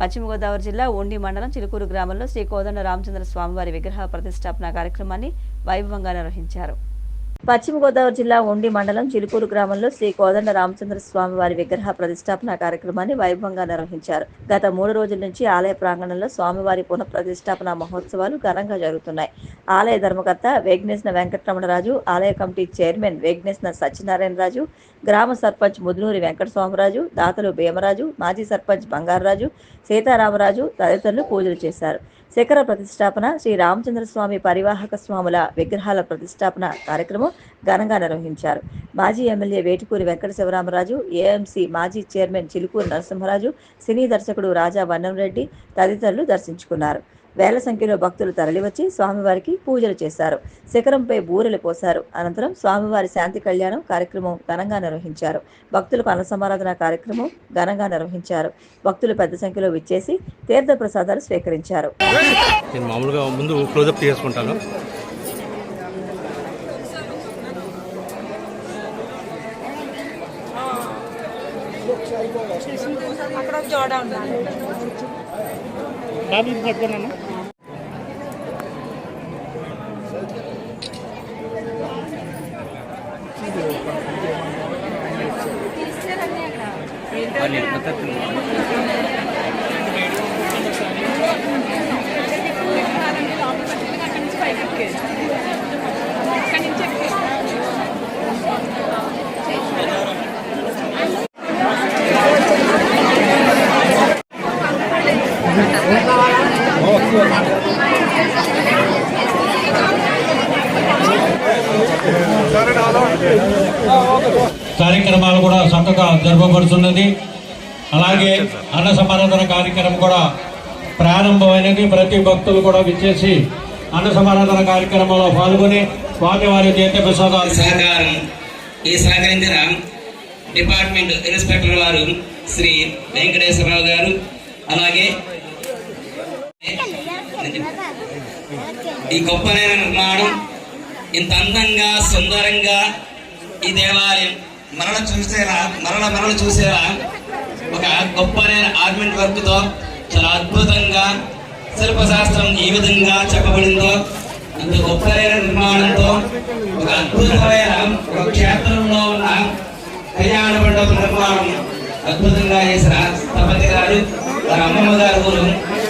పశ్చిమ గోదావరి జిల్లా ఉండి మండలం చిలుకూరు గ్రామంలో శ్రీ కోదండ రామచంద్ర స్వామివారి విగ్రహ ప్రతిష్టాపన కార్యక్రమాన్ని వైభవంగా నిర్వహించారు. పశ్చిమ గోదావరి జిల్లా ఉండి మండలం చిలుకూరు గ్రామంలో శ్రీ కోదండ రామచంద్ర స్వామి వారి విగ్రహ ప్రతిష్టాపన కార్యక్రమాన్ని వైభవంగా నిర్వహించారు. గత మూడు రోజుల నుంచి ఆలయ ప్రాంగణంలో స్వామివారి పునః ప్రతిష్టాపన మహోత్సవాలు ఘనంగా జరుగుతున్నాయి. ఆలయ ధర్మకర్త వేగ్నేశ్న వెంకటరమణరాజు ఆలయ కమిటీ చైర్మన్ వేగ్నేశ్న సత్యనారాయణ రాజు గ్రామ సర్పంచ్ ముదునూరి వెంకట స్వామిరాజు దాతలు భీమరాజు మాజీ సర్పంచ్ బంగారరాజు సీతారామరాజు తదితరులు పూజలు చేశారు. శిఖర ప్రతిష్టాపన శ్రీ రామచంద్ర స్వామి పరివాహక స్వాముల విగ్రహాల ప్రతిష్టాపన కార్యక్రమం ఘనంగా నిర్వహించారు. మాజీ ఎమ్మెల్యే వేటుకూరి వెంకట శివరామరాజు ఏఎంసీ మాజీ చైర్మన్ చిలుకూరు నరసింహరాజు సినీ దర్శకుడు రాజా వన్నంరెడ్డి తదితరులు దర్శించుకున్నారు. వేల సంఖ్యలో భక్తులు తరలివచ్చి స్వామివారికి పూజలు చేశారు. శిఖరంపై బూరెలు పోశారు. అనంతరం స్వామివారి శాంతి కళ్యాణం కార్యక్రమం ఘనంగా నిర్వహించారు. భక్తులకు అన్నసమారాధన కార్యక్రమం ఘనంగా నిర్వహించారు. భక్తులు పెద్ద సంఖ్యలో విచ్చేసి తీర్థ ప్రసాదాలు స్వీకరించారు. నేను మామూలుగా ముందు క్లోజప్ చేసుకుంటాను. అక్కడ జోడ ఉండాలి. ఇది పట్టుకున్నాను. కార్యక్రమాలు కూడా చక్కగా జరపబడుతున్నది. అలాగే అన్న సమారాధన కార్యక్రమం కూడా ప్రారంభమైనది. ప్రతి భక్తులు కూడా విచ్చేసి అన్న సమారాధన కార్యక్రమంలో పాల్గొని స్వామివారి తీర్థ ప్రసాదాలు సహకారం ఈ సహకరించిన డిపార్ట్మెంట్ ఇన్స్పెక్టర్ వారు శ్రీ వెంకటేశ్వరరావు గారు అలాగే ఈ గొప్పనైన నిర్మాణం ఇంత అందంగా సుందరంగా ఈ దేవాలయం మరల చూసేలా మరల మరల చూసేలా ఒక గొప్పనైన ఆర్మెంట్ వర్క్తో చాలా అద్భుతంగా శిల్పశాస్త్రం ఈ విధంగా చెప్పబడిందో అంత గొప్పనైన నిర్మాణంతో ఒక అద్భుతమైన ఒక క్షేత్రంలో ఉన్న కళ్యాణ మండప నిర్మాణం అద్భుతంగా చేసిన స్థపతి గారు అమ్మమ్మ గారు ఊరు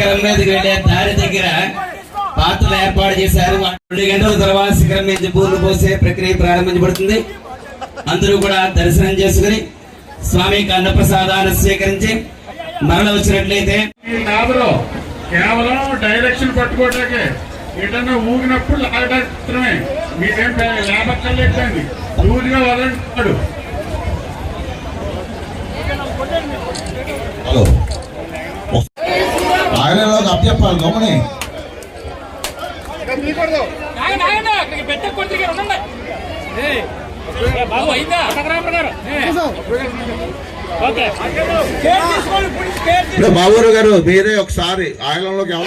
శిఖరం మీదకి వెళ్ళే దారి దగ్గర పాత్రలు ఏర్పాటు చేశారు. రెండు గంటల తర్వాత శిఖరం మీద బోర్లు పోసే ప్రక్రియ ప్రారంభించబడుతుంది. అందరూ కూడా దర్శనం చేసుకుని స్వామికి అన్నప్రసాదాన్ని స్వీకరించి మరణ వచ్చినట్లయితే కేవలం డైరెక్షన్ పట్టుకోవటానికి ఏదన్నా ఊగినప్పుడు లాగటమే మీకేం లేబక్కర్లేదండి ఊరిగా వదలంటాడు హలో ఆయనలోకి అప్పచెప్పాలి గమని ఆయన ఆయన అక్కడికి పెట్టే కొద్దిగా ఉండండి ఏ, ఏ, బాబు అయిందా పక్కన గారు ఓకే కేర్ తీసుకోండి ఇప్పుడు కేర్ తీసుకోండి. ఇప్పుడు బాబురావు గారు మీరే ఒకసారి ఆయనలోకి ఎవ-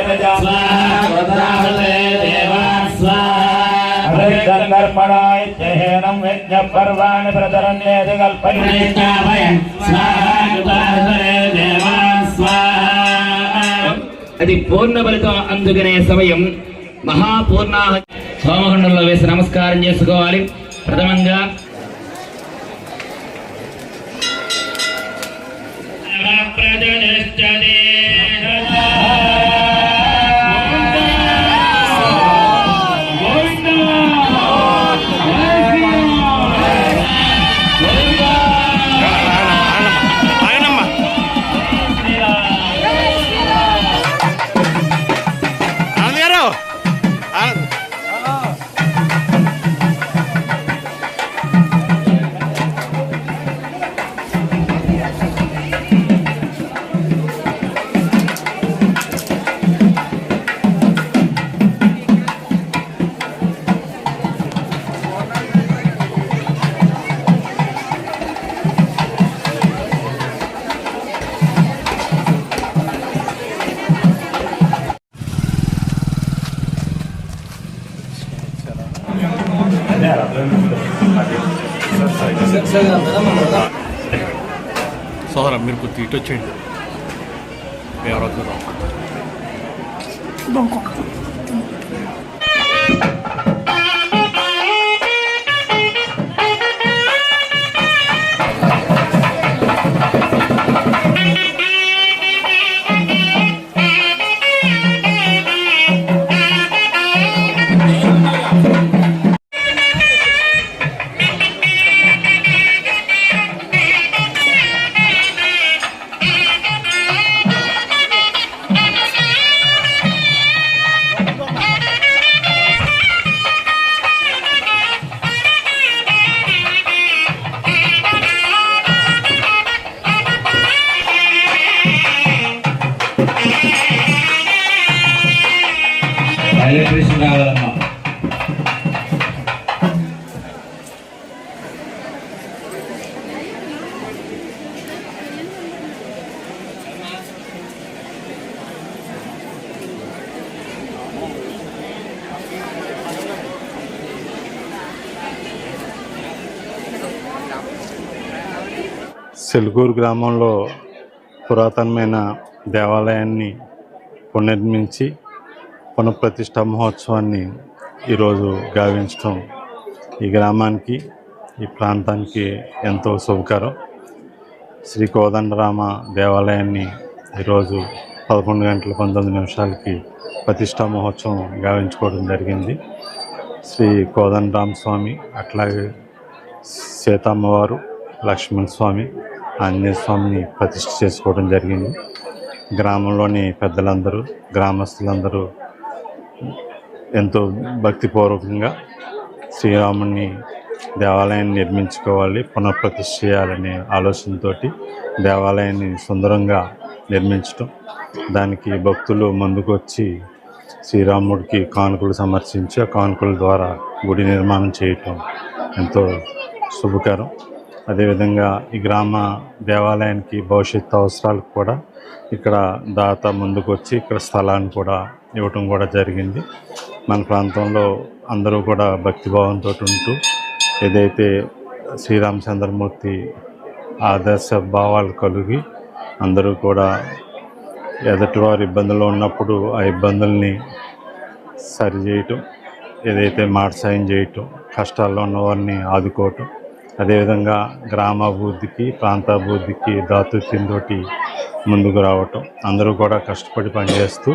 నైవేద్యార్పణాయ జహేనం యజ్ఞ పర్వాణి ప్రతరణ్యేది కల్పయన్ అది పూర్ణ ఫలితం అందుకునే సమయం మహాపూర్ణాహ సోమగుండంలో వేసి నమస్కారం చేసుకోవాలి. ప్రథమంగా ఆగనమ్మా సోదరా మీరు కొద్దిగా ఇటు వచ్చేయండి. ఎవరో చూద్దాం. సెలుగూరు గ్రామంలో పురాతనమైన దేవాలయాన్ని పునర్మించి పునఃప్రతిష్ట మహోత్సవాన్ని ఈరోజు గావించడం ఈ గ్రామానికి ఈ ప్రాంతానికి ఎంతో శుభకరం. శ్రీ కోదండరామ దేవాలయాన్ని ఈరోజు పదకొండు గంటల పంతొమ్మిది నిమిషాలకి ప్రతిష్టా మహోత్సవం గావించుకోవడం జరిగింది. శ్రీ కోదండరామ స్వామి అట్లాగే సీతమ్మవారు లక్ష్మణ స్వామి ఆంజనేయ స్వామిని ప్రతిష్ఠ చేసుకోవడం జరిగింది. గ్రామంలోని పెద్దలందరూ గ్రామస్తులందరూ ఎంతో భక్తిపూర్వకంగా శ్రీరాముని దేవాలయాన్ని నిర్మించుకోవాలి పునఃప్రతిష్ఠ చేయాలనే ఆలోచనతో దేవాలయాన్ని సుందరంగా నిర్మించటం దానికి భక్తులు ముందుకు వచ్చి శ్రీరాముడికి కానుకలు సమర్పించి ఆ కానుకల ద్వారా గుడి నిర్మాణం చేయటం ఎంతో శుభకరం. అదేవిధంగా ఈ గ్రామ దేవాలయానికి భవిష్యత్తు అవసరాలకు కూడా ఇక్కడ దాత ముందుకు వచ్చి ఇక్కడ స్థలాన్ని కూడా ఇవ్వటం కూడా జరిగింది. మన ప్రాంతంలో అందరూ కూడా భక్తిభావంతో ఉంటూ ఏదైతే శ్రీరామచంద్రమూర్తి ఆదర్శ భావాలు కలిగి అందరూ కూడా ఎదుటివారు ఇబ్బందుల్లో ఉన్నప్పుడు ఆ ఇబ్బందుల్ని సరిచేయటం ఏదైతే మాట సాయం చేయటం కష్టాల్లో ఉన్నవారిని ఆదుకోవటం అదేవిధంగా గ్రామాభివృద్ధికి ప్రాంతాభివృద్ధికి దాతృత్యంతో ముందుకు రావటం. అందరూ కూడా కష్టపడి పనిచేస్తూ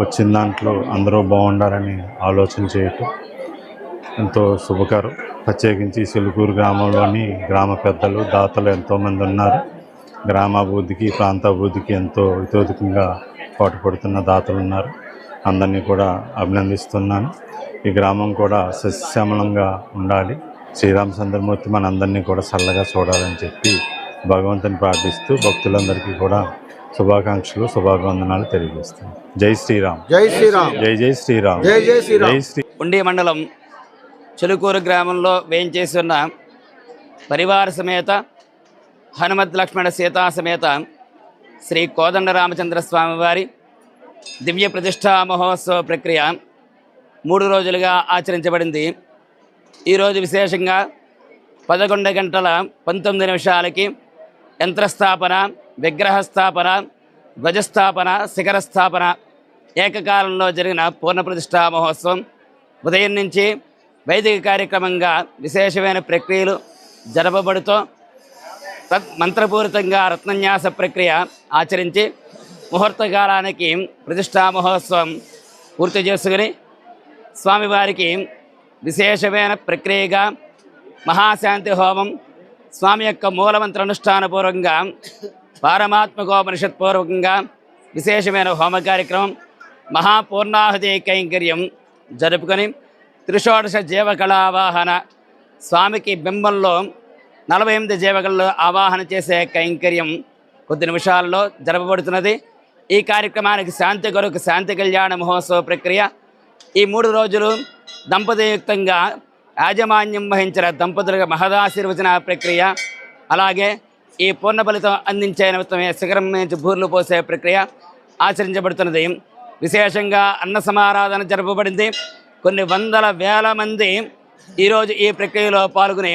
వచ్చిన దాంట్లో అందరూ బాగుండాలని ఆలోచన చేయటం ఎంతో శుభకరం. ప్రత్యేకించి సిలుకూరు గ్రామంలోని గ్రామ పెద్దలు దాతలు ఎంతోమంది ఉన్నారు. గ్రామాభివృద్ధికి ప్రాంతాభివృద్ధికి ఎంతో ఇతోధికంగా పాటుపడుతున్న దాతలు ఉన్నారు. అందరినీ కూడా అభినందిస్తున్నాను. ఈ గ్రామం కూడా సస్యశ్యామలంగా ఉండాలి. శ్రీరామచంద్రమూర్తి మనందరినీ కూడా చల్లగా చూడాలని చెప్పి భగవంతుని ప్రార్థిస్తూ భక్తులందరికీ కూడా శుభాకాంక్షలు శుభాభివందనాలు తెలియజేస్తాను జై శ్రీరామ్. జై శ్రీరామ్. జై జై శ్రీరామ్. జై జై శ్రీరామ్. జై శ్రీ ఉండి మండలం చెలుకూరు గ్రామంలో వేయించేసి ఉన్న పరివార సమేత హనుమత్ లక్ష్మణ సీతా సమేత శ్రీ కోదండ రామచంద్ర స్వామి వారి దివ్య ప్రతిష్టా మహోత్సవ ప్రక్రియ మూడు రోజులుగా ఆచరించబడింది. ఈరోజు విశేషంగా పదకొండు గంటల పంతొమ్మిది నిమిషాలకి యంత్రస్థాపన విగ్రహస్థాపన ధ్వజస్థాపన శిఖర స్థాపన ఏకకాలంలో జరిగిన పూర్ణప్రతిష్టా మహోత్సవం. ఉదయం నుంచి వైదిక కార్యక్రమంగా విశేషమైన ప్రక్రియలు జరపబడుతూ తత్ మంత్రపూరితంగా రత్నన్యాస ప్రక్రియ ఆచరించి ముహూర్తకాలానికి ప్రతిష్టా మహోత్సవం పూర్తి చేసుకుని స్వామివారికి విశేషమైన ప్రక్రియగా మహాశాంతి హోమం స్వామి యొక్క మూలమంత్ర అనుష్ఠానపూర్వకంగా పారమాత్మకోపనిషత్ పూర్వకంగా విశేషమైన హోమ కార్యక్రమం మహాపూర్ణాహుతి కైంకర్యం జరుపుకొని త్రిషోడశ జీవకళావాహన స్వామికి బింబంలో నలభై ఎనిమిది జీవకళలు ఆవాహన చేసే కైంకర్యం కొద్ది నిమిషాల్లో జరపబడుతున్నది. ఈ కార్యక్రమానికి శాంతి కొరకు శాంతి కళ్యాణ మహోత్సవ ప్రక్రియ ఈ మూడు రోజులు దంపతియుక్తంగా యాజమాన్యం వహించిన దంపతులకు మహదాశీర్వచన ప్రక్రియ అలాగే ఈ పూర్ణ ఫలితం అందించే నిమిత్తమే శిఖరం నుంచి బూర్లు పోసే ప్రక్రియ ఆచరించబడుతున్నది. విశేషంగా అన్న సమారాధన జరపబడింది. కొన్ని వందల వేల మంది ఈరోజు ఈ ప్రక్రియలో పాల్గొని